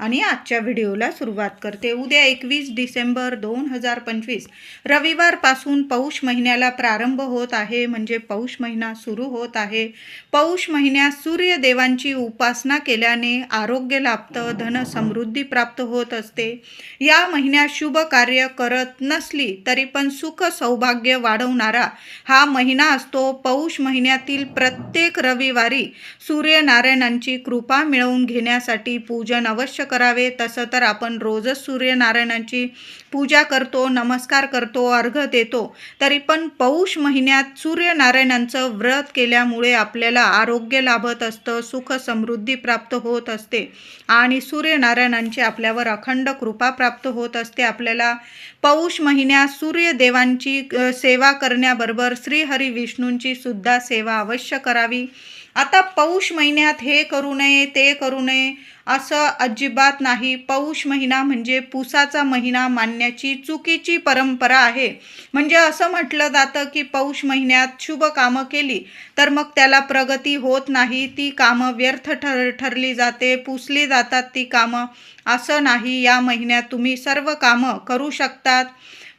आणि आजच्या व्हिडिओला सुरुवात करते. उद्या एकवीस डिसेंबर दोन हजार पंचवीस. रविवारपासून पौष महिन्याला प्रारंभ होत आहे. म्हणजे पौष महिना सुरू होत आहे. पौष महिन्यात सूर्यदेवांची उपासना केल्याने आरोग्य लाभतं धन समृद्धी प्राप्त होत असते. या महिन्यात शुभ कार्य करत नसली तरी पण सुख सौभाग्य वाढवणारा हा महिना असतो. पौष महिन्यातील प्रत्येक रविवारी सूर्यनारायणांची कृपा मिळवून घेण्यासाठी पूजन अवश्य करावे तसं तर आपण रोजच सूर्यनारायणांची पूजा करतो नमस्कार करतो अर्घ देतो. तरी पण पौष महिन्यात सूर्यनारायणांचं व्रत केल्यामुळे आपल्याला आरोग्य लाभत असतं सुख समृद्धी प्राप्त होत असते आणि सूर्यनारायणांची आपल्यावर अखंड कृपा प्राप्त होत असते. आपल्याला पौष महिन्यात सूर्यदेवांची सेवा करण्याबरोबर श्रीहरी विष्णूंची सुद्धा सेवा अवश्य करावी. आता पौष महिन्यात हे करू नये ते करू नये असं अजिबात नाही. पौष महिना म्हणजे पुसाचा महिना मानण्याची चुकीची परंपरा आहे. म्हणजे असं म्हटलं जातं की पौष महिन्यात शुभ कामं केली तर मग त्याला प्रगती होत नाही. ती कामं व्यर्थ ठर ठरली जाते पुसली जातात ती कामं. असं नाही. या महिन्यात तुम्ही सर्व कामं करू शकतात.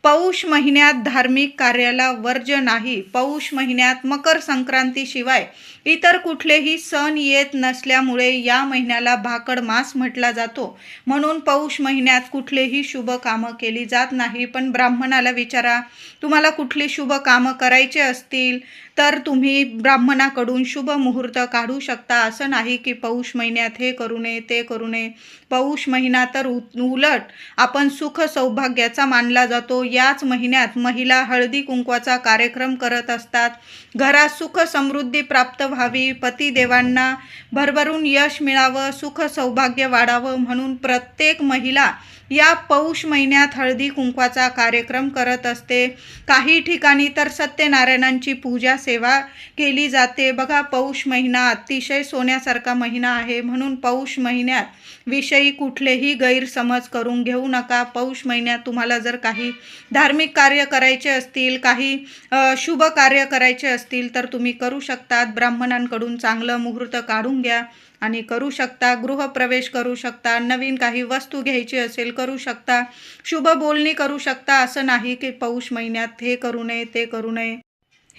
पौष महिन्यात धार्मिक कार्याला वर्ज नाही. पौष महिन्यात मकर संक्रांतीशिवाय इतर कुठलेही सण येत नसल्यामुळे या महिन्याला भाकड मास म्हटला जातो. म्हणून पौष महिन्यात कुठलेही शुभ कामं केली जात नाही. पण ब्राह्मणाला विचारा तुम्हाला कुठली शुभ कामं करायचे असतील तर तुम्ही ब्राह्मणाकडून शुभ मुहूर्त काढू शकता. असं नाही की पौष महिन्यात हे करू नये ते करू नये. पौष महिना तर उ- उलट आपण सुख सौभाग्याचा मानला जातो. याच महिन्यात महिला हळदी कुंकवाचा कार्यक्रम करत असतात. घरात सुख समृद्धी प्राप्त व्हावी. पतिदेवांना भरभरून यश मिळावं सुख सौभाग्य वाढावं म्हणून प्रत्येक महिला या पौष महिन्यात हळदी कुंकवाचा कार्यक्रम करत असते. काही ठिकाणी तर सत्यनारायणांची पूजा सेवा केली जाते. बघा पौष महिना अतिशय सोन्यासारखा महिना आहे. म्हणून पौष महिन्यात विषयी कुठलेही गैरसमज करून घेऊ नका. पौष महिन्यात तुम्हाला जर काही धार्मिक कार्य करायचे असतील काही शुभ कार्य करायचे असतील तर तुम्ही करू शकतात. ब्राह्मणांकडून चांगलं मुहूर्त काढून घ्या. आणि करू शकता गृहप्रवेश करू शकता नवीन काही वस्तू घ्यायची असेल करू शकता शुभ बोलणी करू शकता असं नाही की पौष महिन्यात हे करू नये ते करू नये.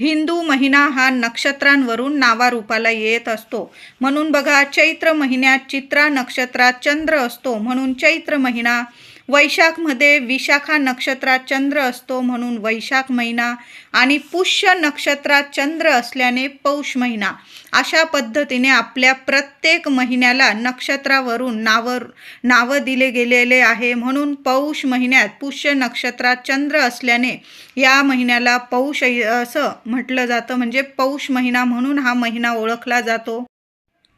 हिंदू महिना हा नक्षत्रांवरून नावारूपाला येत असतो. म्हणून बघा चैत्र महिन्यात चित्रा नक्षत्रात चंद्र असतो. म्हणून चैत्र महिना वैशाखमध्ये विशाखा नक्षत्रात चंद्र असतो म्हणून वैशाख महिना आणि पुष्य नक्षत्रात चंद्र असल्याने पौष महिना. अशा पद्धतीने आपल्या प्रत्येक महिन्याला नक्षत्रावरून नावं नावं दिले गेलेले आहे. म्हणून पौष महिन्यात पुष्य नक्षत्रात चंद्र असल्याने या महिन्याला पौष असं म्हटलं जातं. म्हणजे पौष महिना म्हणून हा महिना ओळखला जातो.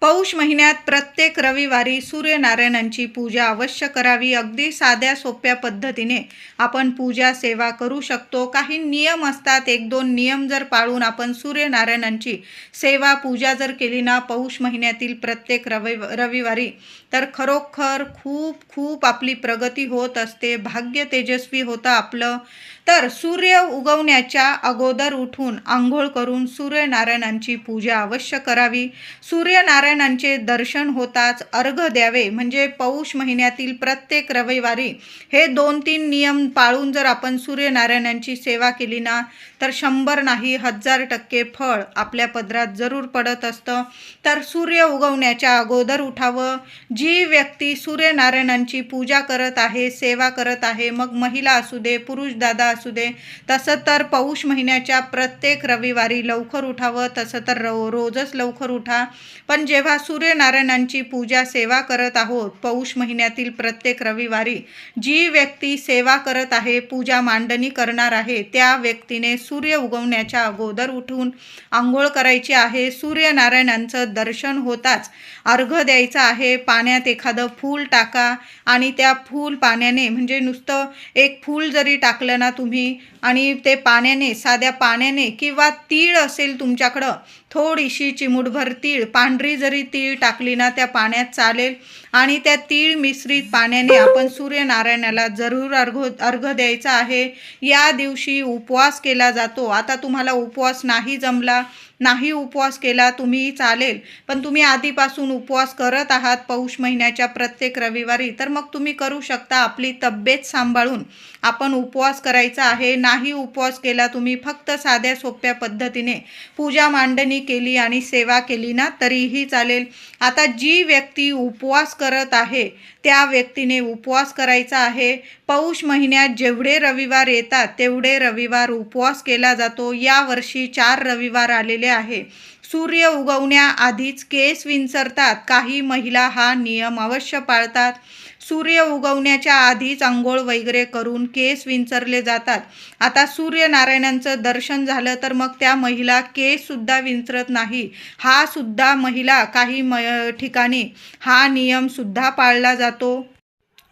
पौष महिन्यात प्रत्येक रविवारी सूर्यनारायणांची पूजा अवश्य करावी. अगदी साध्या सोप्या पद्धतीने आपण पूजा सेवा करू शकतो. काही नियम असतात. एक दोन नियम जर पाळून आपण सूर्यनारायणांची सेवा पूजा जर केली ना पौष महिन्यातील प्रत्येक रवि रविवारी तर खरोखर खूप खूप आपली प्रगती होत असते. भाग्य तेजस्वी होतं आपलं. तर सूर्य उगवण्याच्या अगोदर उठून आंघोळ करून सूर्यनारायणांची पूजा अवश्य करावी. सूर्यनारायणांचे दर्शन होताच अर्घ द्यावे म्हणजे पौष महिन्यातील प्रत्येक रविवारी. हे दोन तीन नियम पाळून जर आपण सूर्यनारायणांची सेवा केली ना तर शंभर नाही हजार टक्के फळ आपल्या पदरात जरूर पडत असतं. तर सूर्य उगवण्याच्या अगोदर उठावं. जी व्यक्ती सूर्यनारायणांची पूजा करत आहे सेवा करत आहे मग महिला असू दे पुरुष दादा असू दे. तसं तर पौष महिन्याच्या प्रत्येक रविवारी लवकर उठावं तसं तर रो रोजच लवकर उठा. पण जेव्हा सूर्यनारायणांची पूजा सेवा करत आहोत पौष महिन्यातील प्रत्येक रविवारी जी व्यक्ती सेवा करत आहे पूजा मांडणी करणार आहे त्या व्यक्तीने सूर्य उगवण्याच्या अगोदर उठून आंघोळ करायची आहे. सूर्यनारायणांचं दर्शन होताच अर्घ द्यायचा आहे. पाण्यात एखादं फूल टाका आणि त्या फूल पाण्याने म्हणजे नुसतं एक फूल जरी टाकलं ना तुम्ही आणि ते पाण्याने साध्या पाण्याने किंवा तीळ असेल तुमच्याकडं थोडीशी चिमूटभर तीळ पांढरी जरी तीळ टाकली ना त्या पाण्यात चालेल आणि त्या तीळ मिश्रित पाण्याने आपण सूर्यनारायणाला जरूर अर्घ अर्घ द्यायचा आहे. या दिवशी उपवास केला जातो. आता तुम्हाला उपवास नाही जमला नाही उपवास केला तुम्ही चालेल. पण तुम्ही आधीपासून उपवास करत आहात पौष महिन्याच्या प्रत्येक रविवारी. तर मग तुम्ही करू शकता आपली तब्येत सांभाळून. आपण उपवास करायचा आहे नाही उपवास केला तुम्ही फक्त साध्या सोप्या पद्धतीने पूजा मांडणी केली आणि सेवा केली ना तरीही चालेल. आता जी व्यक्ती उपवास करत आहे त्या व्यक्तीने उपवास करायचा आहे. पौष महिन्यात जेवढे रविवार येतात तेवढे रविवार उपवास केला जातो. यावर्षी चार रविवार आलेले आहे. सूर्य उगवण्याआधीच केस विंचरतात. काही महिला हा नियम अवश्य पाळतात. सूर्य उगवण्याच्या आधीच आंघोळ वगैरे करून केस विंचरले जातात. आता सूर्यनारायणांचं दर्शन झालं तर मग त्या महिला केससुद्धा विंचरत नाही. हा सुद्धा महिला काही म ठिकाणी हा नियम सुद्धा पाळला जातो.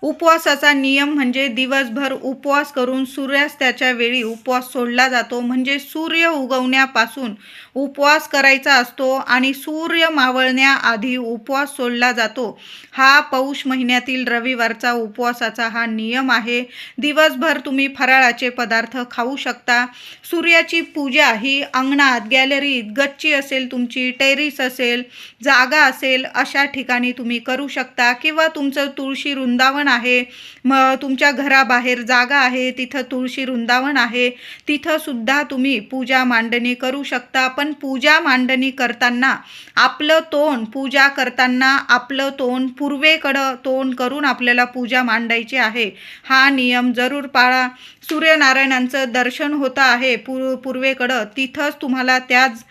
उपवासाचा नियम म्हणजे दिवसभर उपवास करून सूर्यास्ताच्या वेळी उपवास सोडला जातो. म्हणजे सूर्य उगवण्यापासून उपवास करायचा असतो आणि सूर्य मावळण्याआधी उपवास सोडला जातो. हा पौष महिन्यातील रविवारचा उपवासाचा हा नियम आहे. दिवसभर तुम्ही फराळाचे पदार्थ खाऊ शकता. सूर्याची पूजा ही अंगणात गॅलरीत गच्ची असेल तुमची टेरिस असेल जागा असेल अशा ठिकाणी तुम्ही करू शकता. किंवा तुमचं तुळशी वृंदावन आहे मग तुमच्या घराबाहेर जागा आहे तिथं तुळशी वृंदावन आहे तिथंसुद्धा तुम्ही पूजा मांडणी करू शकता. पण पूजा मांडणी करताना आपलं तोंड पूजा करताना आपलं तोंड पूर्वेकडं तोंड करून आपल्याला पूजा मांडायची आहे. हा नियम जरूर पाळा. सूर्यनारायणांचं दर्शन होतं आहे पूर् पूर्वेकडं. तिथंच तुम्हाला त्याच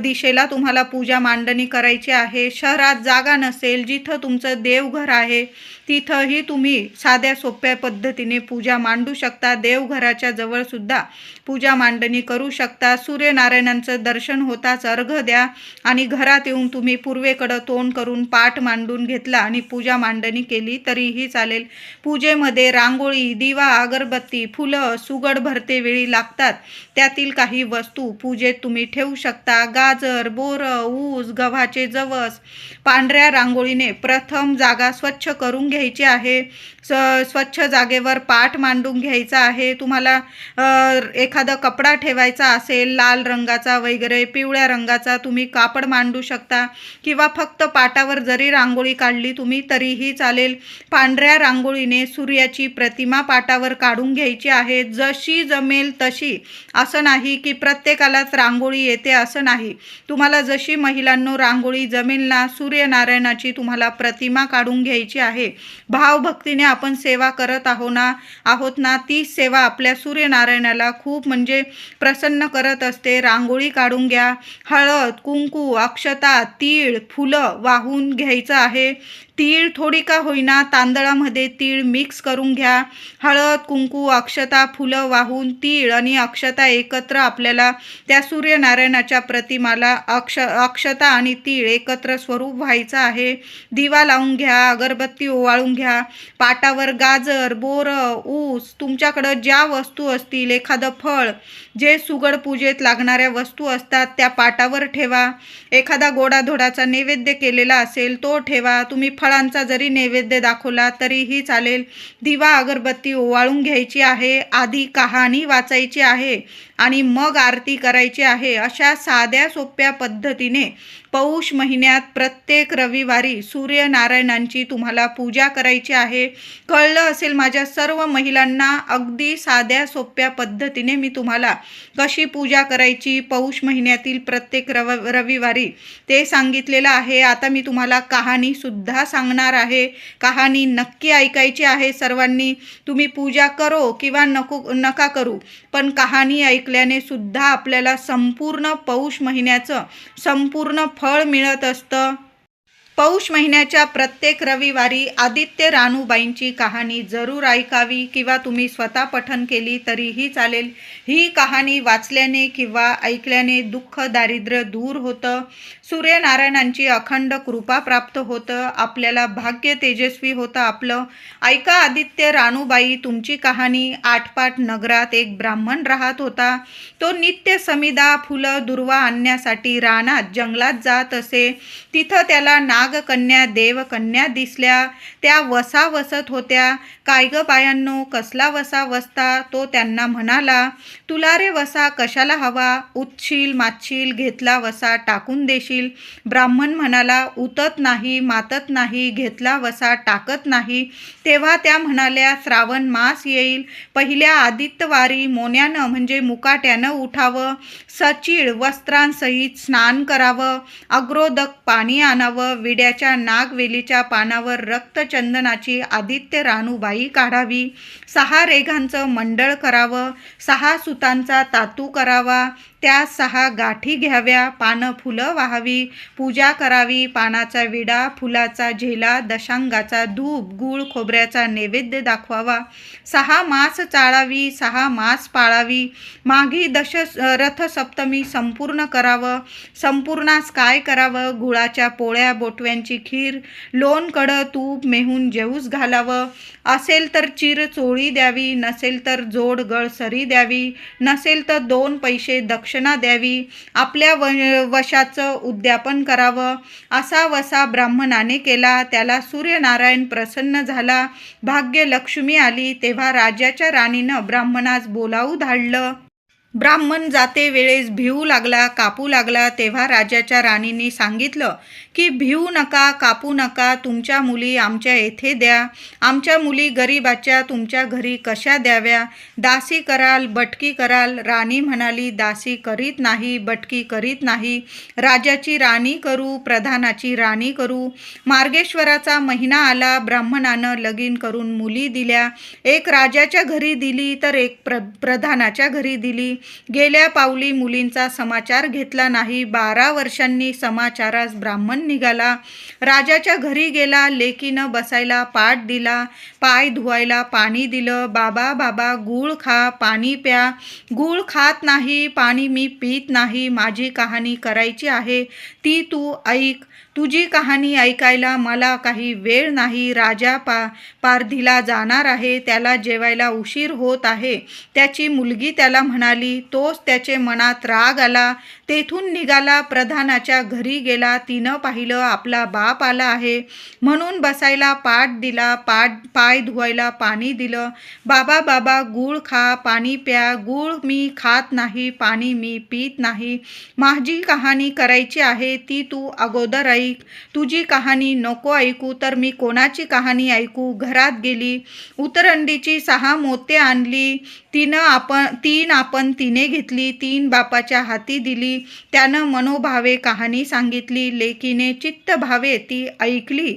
दिशेला तुम्हाला पूजा मांडणी करायची आहे. शहरात जागा नसेल जिथं तुमचं देवघर आहे तिथंही तुम्ही साध्या सोप्या पद्धतीने पूजा मांडू शकता. देवघराच्या जवळ सुद्धा पूजा मांडणी करू शकता. सूर्यनारायणांचं दर्शन होताच अर्घ द्या. आणि घरात येऊन तुम्ही पूर्वेकडं तोंड करून पाठ मांडून घेतला आणि पूजा मांडणी केली तरीही चालेल. पूजेमध्ये रांगोळी दिवा अगरबत्ती फुलं सुगड भरते वेळी लागतात. त्यातील काही वस्तू पूजेत तुम्ही ठेवू शकता. गाजर बोरं ऊस गव्हाचे जवस. पांढऱ्या रांगोळीने प्रथम जागा स्वच्छ करून घ्यायची आहे. स स्वच्छ जागेवर पाठ मांडून घ्यायचा आहे. तुम्हाला एखादा कपडा ठेवायचा असेल लाल रंगाचा वगैरे पिवळ्या रंगाचा तुम्ही कापड मांडू शकता. किंवा फक्त पाटावर जरी रांगोळी काढली तुम्ही तरीही चालेल. पांढऱ्या रांगोळीने सूर्याची प्रतिमा पाटावर काढून घ्यायची आहे. जशी जमेल तशी. असं नाही की प्रत्येकालाच रांगोळी येते असं नाही. तुम्हाला जशी महिलांनो रांगोळी जमेल ना सूर्यनारायणाची तुम्हाला प्रतिमा काढून घ्यायची आहे. भावभक्तीने आपण सेवा करत आहो ना आहोत ना ती सेवा आपल्या सूर्यनारायणाला खूप म्हणजे प्रसन्न करत असते. रांगोळी काढून घ्या. हळद कुंकू अक्षता तीळ फुलं वाहून घ्यायचं आहे. तीळ थोडी का होईना तांदळामध्ये तीळ मिक्स करून घ्या. हळद कुंकू अक्षता फुलं वाहून तीळ आणि अक्षता एकत्र आपल्याला त्या सूर्यनारायणाच्या प्रतिमाला अक्ष अक्षता आणि तीळ एकत्र स्वरूप व्हायचं आहे. दिवा लावून घ्या अगरबत्ती ओवाळून घ्या. पाटावर गाजर बोरं ऊस तुमच्याकडं ज्या वस्तू असतील एखादं फळ जे सुगड पूजेत लागणाऱ्या वस्तू असतात त्या पाटावर ठेवा. एखादा गोडाधोडाचा नैवेद्य केलेला असेल तो ठेवा. तुम्ही फळांचा जरी नैवेद्य दाखवला तरीही चालेल. दिवा अगरबत्ती ओवाळून घ्यायची आहे. आधी कहाणी वाचायची आहे. आणि मग आरती करायची आहे अशा साध्या सोप्या पद्धतीने पौष महिन्यात प्रत्येक रविवारी सूर्यनारायणांची तुम्हाला पूजा करायची आहे. कळलं असेल माझ्या सर्व महिलांना अगदी साध्या सोप्या पद्धतीने मी तुम्हाला कशी पूजा करायची पौष महिन्यातील प्रत्येक रव रविवारी ते सांगितलेलं आहे. आता मी तुम्हाला कहाणीसुद्धा सांगणार आहे. कहाणी नक्की ऐकायची आहे सर्वांनी. तुम्ही पूजा करो किंवा नको नका करू. पण कहाणी ऐकल्याने सुद्धा आपल्याला संपूर्ण पौष महिन्याचं संपूर्ण फळ मिळत असतं. पौष महिन्याच्या प्रत्येक रविवारी आदित्य रानूबाईंची कहाणी जरूर ऐकावी किंवा तुम्ही स्वतः पठन केली तरीही चालेल. ही कहाणी वाचल्याने किंवा ऐकल्याने दुःख दारिद्र्य दूर होतं. सूर्यनारायणांची अखंड कृपा प्राप्त होतं. आपल्याला भाग्य तेजस्वी होतं आपलं. ऐका आदित्य रानूबाई तुमची कहाणी. आठपाट नगरात एक ब्राह्मण राहत होता. तो नित्य समिदा फुलं दुर्वा आणण्यासाठी रानात जंगलात जात असे. तिथं त्याला नाग नागकन्या देवकन्या दिसल्या. त्या वसा वसत होत्या. काय ग बायांनो कसला वसा वसता? तो त्यांना म्हणाला. तुला रे वसा कशाला हवा? उतशील मातशील घेतला वसा टाकून देशील. ब्राह्मण म्हणाला उतत नाही मातत नाही घेतला वसा टाकत नाही. तेव्हा त्या म्हणाल्या श्रावण मास येईल. पहिल्या आदित्यवारी मोन्यानं म्हणजे मुकाट्यानं उठावं. सचिळ वस्त्रांसहित स्नान करावं. अग्रोदक पाणी आणावं. विड्याच्या नागवेलीच्या पानावर रक्तचंदनाची आदित्य रानूबाई काढावी. सहा रेघांचं मंडळ करावं. सहा सुतांचा तातू करावा. त्या सहा गाठी घ्याव्या. पानं फुलं वाहावी. पूजा करावी. पानाचा विडा फुलाचा झेला दशांगाचा धूप गूळ खोबऱ्याचा नैवेद्य दाखवावा. सहा मास चाळावी. सहा मास पाळावी. माघी दश रथसप्तमी संपूर्ण करावं. संपूर्णास काय करावं? गुळाच्या पोळ्या बोटव्यांची खीर लोणकडं तूप मेहून जेऊस घालावं. असेल तर चिर चोळी द्यावी. नसेल तर जोड गळसरी द्यावी. नसेल तर दोन पैसे दक्ष दक्षिणा द्यावी आपल्या व वशाचं उद्यापन करावं. असा वसा ब्राह्मणाने केला त्याला सूर्यनारायण प्रसन्न झाला. भाग्य लक्ष्मी आली तेव्हा राजाच्या राणीनं ब्राह्मणास बोलावू धाडलं. ब्राह्मण जाते वेळेस भिवू लागला कापू लागला तेव्हा राजाच्या राणींनी सांगितलं की भिवू नका कापू नका तुमच्या मुली आमच्या येथे द्या. आमच्या मुली गरिबाच्या तुमच्या घरी कशा द्याव्या? दासी कराल बटकी कराल. राणी म्हणाली दासी करीत नाही बटकी करीत नाही. राजाची राणी करू प्रधानाची राणी करू. मार्गेश्वराचा महिना आला ब्राह्मणानं लगीन करून मुली दिल्या. एक राजाच्या घरी दिली तर एक प्र प्रधानाच्या घरी दिली. गेल्या पावली मुलींचा समाचार घेतला नाही. बारा वर्षांनी समाचारास ब्राह्मण निघाला. राजाच्या घरी गेला लेकीनं बसायला पाठ दिला पाय धुवायला पाणी दिलं. बाबा बाबा गूळ खा पाणी प्या. गूळ खात नाही पाणी मी पित नाही. माझी कहाणी करायची आहे. ती तू ऐक. तुझी कहाणी ऐकायला मला काही वेळ नाही. राजा पा पारधीला जाणार आहे. त्याला जेवायला उशीर होत आहे. त्याची मुलगी त्याला म्हणाली तोच त्याचे मनात राग आला. तेथून निघाला प्रधानाच्या घरी गेला तिनं पाहिलं आपला बाप आला आहे. म्हणून बसायला पाठ दिला पाठ पाय धुवायला पाणी दिलं. बाबा बाबा गूळ खा पाणी प्या गूळ मी खात नाही पाणी मी पित नाही. माझी कहाणी करायची आहे ती तू अगोदर ऐक. तुझी कहाणी नको ऐकू तर मी कोणाची कहाणी ऐकू? घरात गेली उतरंडीची सहा मोते आणली. तिनं आपण तीन आपण तिने घेतली तीन बापाच्या हाती दिली. त्यानं मनोभावे कहाणी सांगितली लेकीने चित्त भावे ती ऐकली.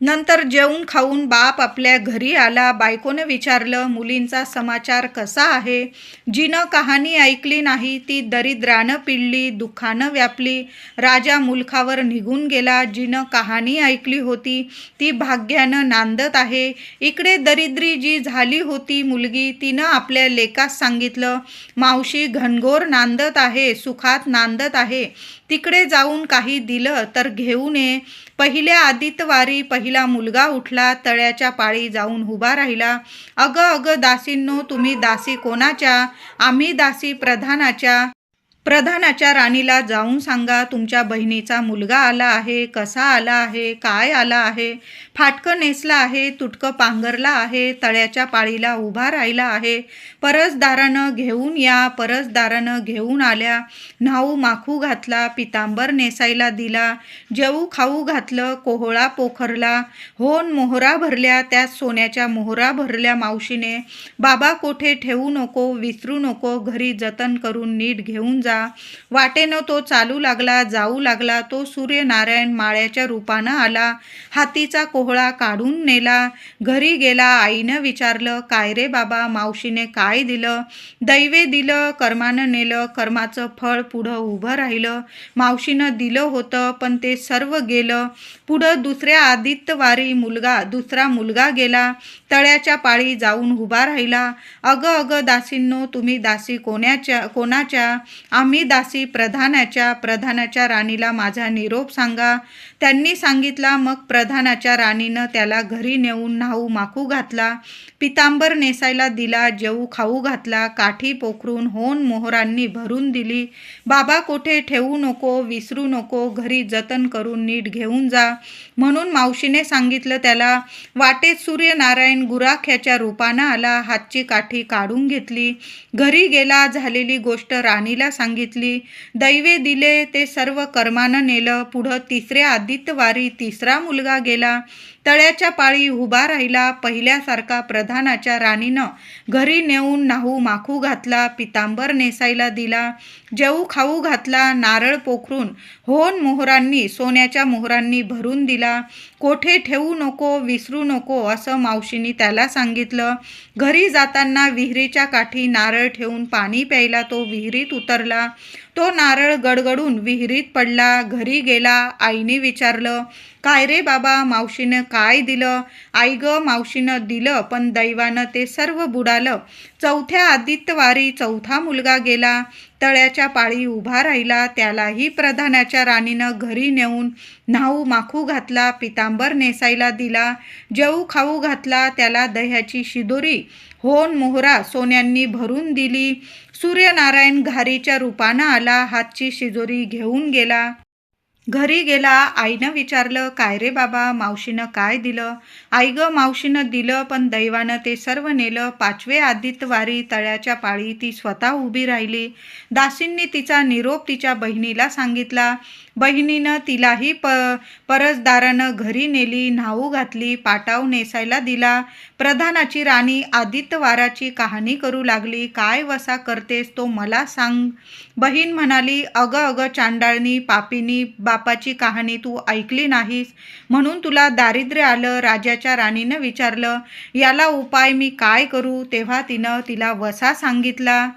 नंतर जेवून खाऊन बाप आपल्या घरी आला. बायकोनं विचारलं मुलींचा समाचार कसा आहे? जिनं कहाणी ऐकली नाही ती दरिद्रानं पिळली दुःखानं व्यापली. राजा मुलखावर निघून गेला. जिनं कहाणी ऐकली होती ती भाग्यानं नांदत आहे. इकडे दरिद्री जी झाली होती मुलगी तिनं आपल्या लेकास सांगितलं मावशी घनघोर नांदत आहे सुखात नांदत आहे. तिकडे जाऊन काही दिलं तर घेऊन ये. पहिल्या आदितवारी पहिला मुलगा उठला तळ्याच्या पाळी जाऊन उभा राहिला. अगं अगं दासींनो तुम्ही दासी कोणाच्या? आम्ही दासी प्रधानाच्या. प्रधानाच्या राणीला जाऊन सांगा तुमच्या बहिणीचा मुलगा आला आहे कसा आला आहे काय आला आहे? फाटकं नेसला आहे तुटकं पांघरला आहे तळ्याच्या पाळीला उभा राहिला आहे. परसदारानं घेऊन या परसदारानं घेऊन आल्या. न्हाऊ माखू घातला पितांबर नेसायला दिला. जेऊ खाऊ घातलं कोहळा पोखरला. होन मोहरा भरल्या त्यात सोन्याच्या मोहरा भरल्या मावशीने. बाबा कोठे ठेवू नको विसरू नको घरी जतन करून नीट घेऊन जा. होता. वाटेनं तो चालू लागला जाऊ लागला तो सूर्यनारायण माळ्याच्या रूपानं आला. हातीचा कोहळा काढून नेला. घरी गेला आईनं विचारलं काय रे बाबा मावशीने काय दिलं? दैवे दिलं कर्मानं नेलं कर्माचं फळ पुढं उभं राहिलं. मावशीनं दिलं होतं पण ते सर्व गेलं. पुढं दुसऱ्या आदित्यवारी मुलगा दुसरा मुलगा गेला. तळ्याच्या पाळी जाऊन उभा राहिला. अगं अगं दासींनो तुम्ही दासी कोणाच्या कोणाच्या? आम्ही दासी प्रधानाच्या प्रधानाच्या राणीला माझा निरोप सांगा. त्यांनी सांगितला मग प्रधानाच्या राणीनं त्याला घरी नेऊन न्हाऊ माखू घातला. पितांबर नेसायला दिला जेऊ खाऊ घातला काठी पोखरून होन मोहरांनी भरून दिली. बाबा कोठे ठेवू नको विसरू नको घरी जतन करून नीट घेऊन जा. म्हणून मावशीने सांगितलं त्याला वाटेत सूर्यनारायण गुराख्याच्या रूपानं आला हातची काठी काढून घेतली. घरी गेला झालेली गोष्ट राणीला सांगितली. दैवे दिले ते सर्व कर्मानं नेलं. पुढं तिसऱ्या आदित्यवारी तिसरा मुलगा गेला. तळ्याच्या पाळी उभा राहिला पहिल्यासारखा प्रधानाच्या राणीनं. घरी नेऊन नाहू माखू घातला पितांबर नेसायला दिला जेऊ खाऊ घातला नारळ पोखरून होन मोहरांनी सोन्याच्या मोहरांनी भरून दिला. कोठे ठेवू नको विसरू नको असं मावशीनी त्याला सांगितलं. घरी जाताना विहिरीच्या काठी नारळ ठेवून पाणी प्यायला तो विहिरीत उतरला. तो नारळ गडगडून विहिरीत पडला घरी गेला आईने विचारलं काय रे बाबा? मावशीनं काय दिलं? आई ग मावशीनं दिलं पण दैवानं ते सर्व बुडालं. चौथ्या आदित्यवारी चौथा मुलगा गेला. तळ्याच्या पाळी उभा राहिला. त्यालाही प्रधानाच्या राणीनं घरी नेऊन न्हाऊ माखू घातला पितांबर नेसायला दिला जेऊ खाऊ घातला त्याला दह्याची शिदोरी होन मोहरा सोन्यांनी भरून दिली. सूर्यनारायण घारीच्या रूपानं आला हातची शिजोरी घेऊन गेला. घरी गेला आईनं विचारलं काय रे बाबा मावशीनं काय दिलं? आई ग मावशीनं दिलं पण दैवानं ते सर्व नेलं. पाचवे आदित्यवारी तळ्याच्या पाळी ती स्वतः उभी राहिली. दासींनी तिचा निरोप तिच्या बहिणीला सांगितला बहिणीनं तिलाही प परसदारानं घरी नेली न्हाऊ घातली पाटाव नेसायला दिला. प्रधानाची राणी आदित्यवाराची कहाणी करू लागली. काय वसा करतेस तो मला सांग. बहीण म्हणाली अगं अगं चांडाळणी पापिनी बापाची कहाणी तू ऐकली नाहीस. म्हणून तुला दारिद्र्य आलं राजाच्या राणीनं विचारलं. याला उपाय मी काय करू? तेव्हा तिनं तिला वसा सांगितला.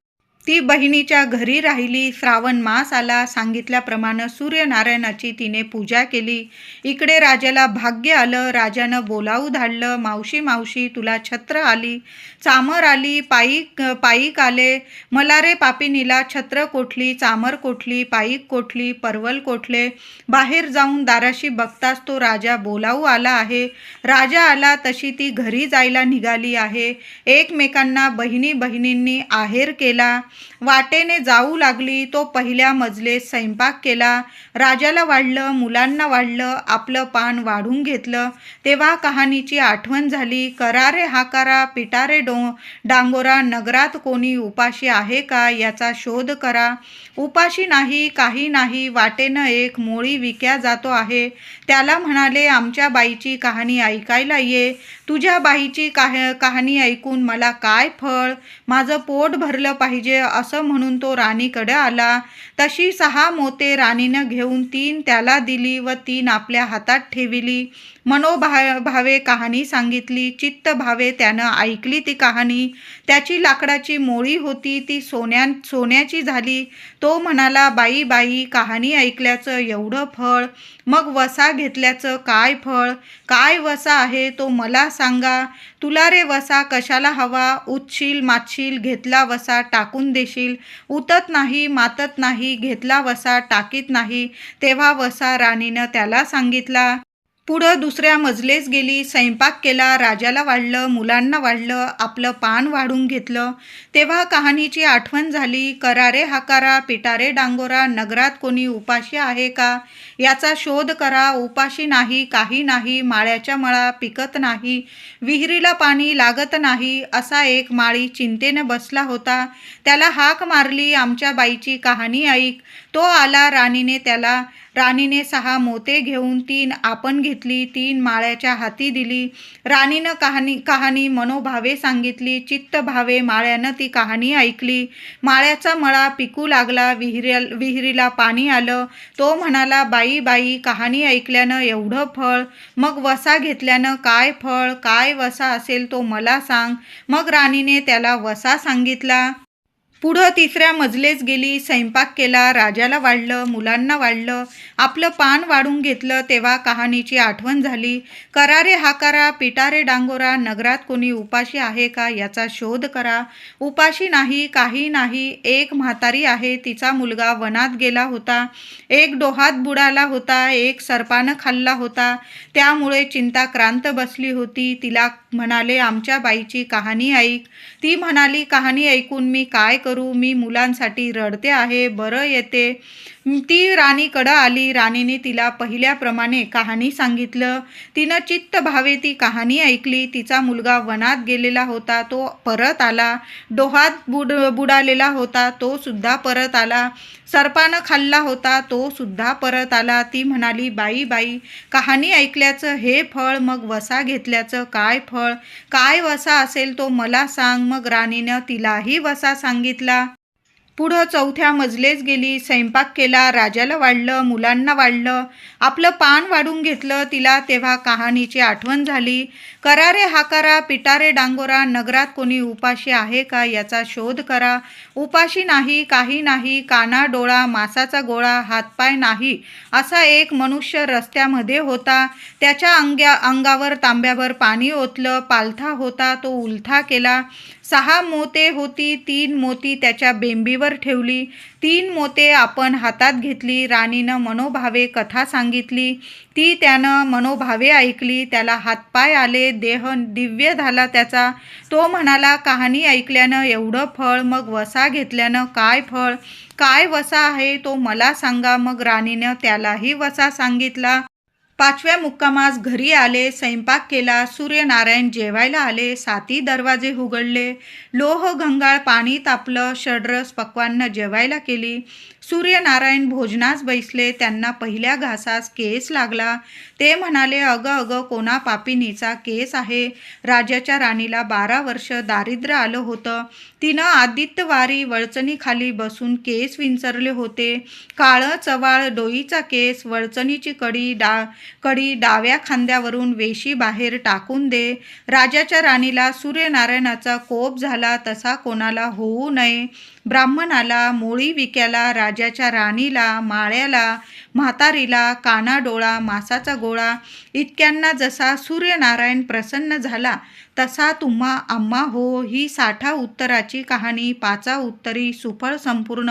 ती बहिणीच्या घरी राहिली. श्रावण मास आला. सांगितल्याप्रमाणे सूर्यनारायणाची तिने पूजा केली. इकडे राजाला भाग्य आलं. राजानं बोलावू धाडलं. मावशी मावशी तुला छत्र आली. चामर आली. पायीक पायीक आले. मला रे पापिनीला छत्र कोठली? चामर कोठली? पायीक कोठली? परवल कोठले? बाहेर जाऊन दाराशी बघताच तो राजा बोलावू आला आहे. राजा आला तशी ती घरी जायला निघाली आहे. एकमेकांना बहिणी बहिणींनी आहेर केला. वाटेने जाऊ लागली तो पहिल्या मजलेत स्वयंपाक केला. राजाला वाढलं मुलांना वाढलं आपलं पान वाढून घेतलं. तेव्हा कहाणीची आठवण झाली करारे हाकारा पिटारे डो डांगोरा नगरात कोणी उपाशी आहे का याचा शोध करा. उपाशी नाही काही नाही वाटेनं एक मोळी विक्या जातो आहे. त्याला म्हणाले आमच्या बाईची कहाणी ऐकायला ये. तुझ्या बाईची काह कहाणी ऐकून मला काय फळ? माझं पोट भरलं पाहिजे. असं म्हणून तो राणीकडे आला. तशी सहा मोते राणीनं घेऊन तीन त्याला दिली व तीन आपल्या हातात ठेविली. मनोभा भावे कहाणी सांगितली. चित्त भावे त्यानं ऐकली ती कहाणी. त्याची लाकडाची मोळी होती. ती सोन्या सोन्याची झाली. तो म्हणाला बाई बाई कहाणी ऐकल्याचं एवढं फळ. मग वसा घेतल्याचं काय फळ? काय वसा आहे तो मला सांगा. तुला रे वसा कशाला हवा? उतशील मातशील घेतला वसा टाकून देशील. उतत नाही मातत नाही. घेतला वसा टाकीत नाही तेव्हा वसा राणीनं त्याला सांगितला पुढं दुसऱ्या मजलेस गेली स्वयंपाक केला राजाला वाढलं मुलांना वाढलं आपलं पान वाढून घेतलं. तेव्हा कहाणीची आठवण झाली करारे हाकारा पिटारे डांगोरा नगरात कोणी उपाशी आहे का? याचा शोध करा उपाशी नाही काही नाही माळ्याच्या मळा पिकत नाही विहिरीला पाणी लागत नाही असा एक माळी चिंतेनं बसला होता. त्याला हाक मारली आमच्या बाईची कहाणी ऐक. तो आला राणीने त्याला. राणीने सहा मोते घेऊन तीन आपण घेतली तीन माळ्याच्या हाती दिली. राणीनं कहाणी कहाणी मनोभावे सांगितली चित्त भावे माळ्यानं ती कहाणी ऐकली. माळ्याचा मळा पिकू लागला विहिरल विहिरीला पाणी आलं. तो म्हणाला बाई बाई कहाणी ऐकल्यानं एवढं फळ मग वसा घेतल्यानं काय फळ काय वसा असेल तो मला सांग. मग राणीने त्याला वसा सांगितला. पुढं तिसऱ्या मजलेच गेली स्वयंपाक केला राजाला वाढलं मुलांना वाढलं आपलं पान वाढून घेतलं तेव्हा कहाणीची आठवण झाली. करारे हाकारा पिटारे डांगोरा नगरात कोणी उपाशी आहे का याचा शोध करा. उपाशी नाही काही नाही एक म्हातारी आहे तिचा मुलगा वनात गेला होता. एक डोहात बुडाला होता एक सर्पानं खाल्ला होता. त्यामुळे चिंता क्रांत बसली होती. तिला म्हणाले आमच्या बाईची कहाणी ऐक. ती म्हणाली कहाणी ऐकून मी काय करू? मी मुलांसाठी रडते आहे बरं येते. ती राणीकडं आली. राणीने तिला पहिल्याप्रमाणे कहाणी सांगितलं. तिनं चित्त भावे ती कहाणी ऐकली. तिचा मुलगा वनात गेलेला होता. तो परत आला. डोहात बुड बुडालेला होता. तो सुद्धा परत आला. सर्पानं खाल्ला होता. तो सुद्धा परत आला. ती म्हणाली बाई बाई कहाणी ऐकल्याचं हे फळ मग वसा घेतल्याचं काय फळ? काय वसा असेल तो मला सांग. मग राणीनं तिलाही वसा सांगितला. पुढं चौथ्या मजलेच गेली स्वयंपाक केला राजाला वाढलं मुलांना वाढलं आपलं पान वाढून घेतलं तिला तेव्हा कहाणीची आठवण झाली. करारे हाकारा पिटारे डांगोरा नगरात कोणी उपाशी आहे का याचा शोध करा. उपाशी नाही काही नाही काना डोळा मासाचा गोळा हातपाय नाही असा एक मनुष्य रस्त्यामध्ये होता. त्याच्या अंग्या अंगावर तांब्यावर पाणी ओतलं पालथा होता तो उलथा केला. सहा मोते होती तीन मोती त्याच्या बेंबीवर ठेवली. तीन मोते आपण हातात घेतली राणीनं मनोभावे कथा सांगितली. ती त्यानं मनोभावे ऐकली त्याला हातपाय आले देह दिव्य झाला त्याचा. तो म्हणाला कहाणी ऐकल्यानं एवढं फळ मग वसा घेतल्यानं काय फळ? काय वसा आहे तो मला सांगा. मग राणीनं त्यालाही वसा सांगितला. पाचव्या मुक्कामास घरी आले स्वयंपाक केला सूर्यनारायण जेवायला आले साती दरवाजे उघडले लोह गंगाळ पाणी तापलं षड्रस पक्वांना जेवायला केली. सूर्यनारायण भोजनास बैसले त्यांना पहिल्या घासास केस लागला. ते म्हणाले अगं अगं कोणा पापिनीचा केस आहे? राजाच्या राणीला बारा वर्ष दारिद्र्य आलं होतं. तिनं आदित्यवारी वळचणीखाली बसून केस विंचरले होते. काळं चवाळ डोईचा केस वळचणीची कडी डा कडी डाव्या खांद्यावरून वेशी बाहेर टाकून दे. राजाच्या राणीला सूर्यनारायणाचा कोप झाला तसा कोणाला होऊ नये. ब्राह्मणाला मोळी विक्याला राजाच्या राणीला माळ्याला म्हातारीला कानाडोळा मासाचा गोळा इतक्यांना जसा सूर्यनारायण प्रसन्न झाला तसा तुम्हा आम्हा हो ही साठा उत्तराची कहाणी पाचा उत्तरी सुफळ संपूर्ण